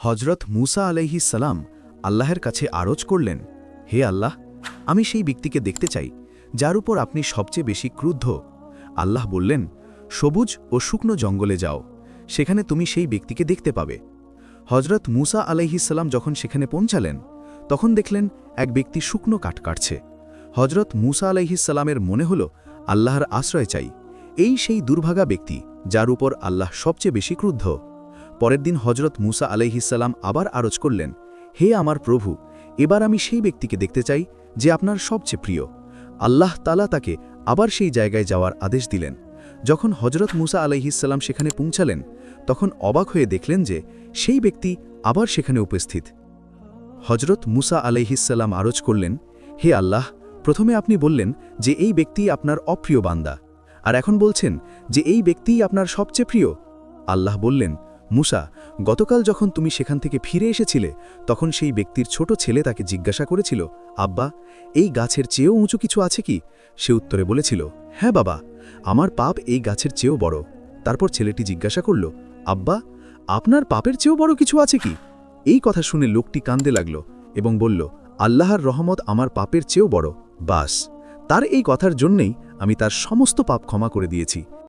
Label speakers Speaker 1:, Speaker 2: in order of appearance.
Speaker 1: হজরত মুসা আলাইহিস সালাম আল্লাহের কাছে আরজ করলেন, হে আল্লাহ, আমি সেই ব্যক্তিকে দেখতে চাই, যার উপর আপনি সবচেয়ে বেশি ক্রুদ্ধ। আল্লাহ বললেন, সবুজ ও শুকনো জঙ্গলে যাও, সেখানে তুমি সেই ব্যক্তিকে দেখতে পাবে। হজরত মুসা আলাইহিসাল্লাম যখন সেখানে পৌঁছালেন, তখন দেখলেন এক ব্যক্তি শুকনো কাঠ কাটছে। হজরত মুসা আলাইহিসাল্লামের মনে হল, আল্লাহর আশ্রয় চাই। এই সেই দুর্ভাগা ব্যক্তি, যার উপর আল্লাহ সবচেয়ে বেশি ক্রুদ্ধ। পরের দিন হজরত মুসা আলাইহিসাল্লাম আবার আরজ করলেন, হে আমার প্রভু, এবার আমি সেই ব্যক্তিকে দেখতে চাই যে আপনার সবচেয়ে প্রিয়। আল্লাহ তালা তাকে আবার সেই জায়গায় যাওয়ার আদেশ দিলেন। যখন হজরত মুসা আলাইহিসাল্লাম সেখানে পৌঁছালেন, তখন অবাক হয়ে দেখলেন যে সেই ব্যক্তি আবার সেখানে উপস্থিত। হজরত মুসা আলাইহিসাল্লাম আরজ করলেন, হে আল্লাহ, প্রথমে আপনি বললেন যে এই ব্যক্তি আপনার অপ্রিয় বান্দা, আর এখন বলছেন যে এই ব্যক্তিই আপনার সবচেয়ে প্রিয়? আল্লাহ বললেন মুসা, গতকাল যখন তুমি সেখান থেকে ফিরে এসেছিলে, তখন সেই ব্যক্তির ছোট ছেলে তাকে জিজ্ঞাসা করেছিল, আব্বা, এই গাছের চেয়েও উঁচু কিছু আছে কি? সে উত্তরে বলেছিল হ্যাঁ বাবা, আমার পাপ এই গাছের চেয়েও বড়। তারপর ছেলেটি জিজ্ঞাসা করল, আব্বা, আপনার পাপের চেয়েও বড় কিছু আছে কি? এই কথা শুনে লোকটি কান্দে লাগল এবং বলল, আল্লাহর রহমত আমার পাপের চেয়েও বড়, বাস। তার এই কথার জন্যেই আমি তার সমস্ত পাপ ক্ষমা করে দিয়েছি।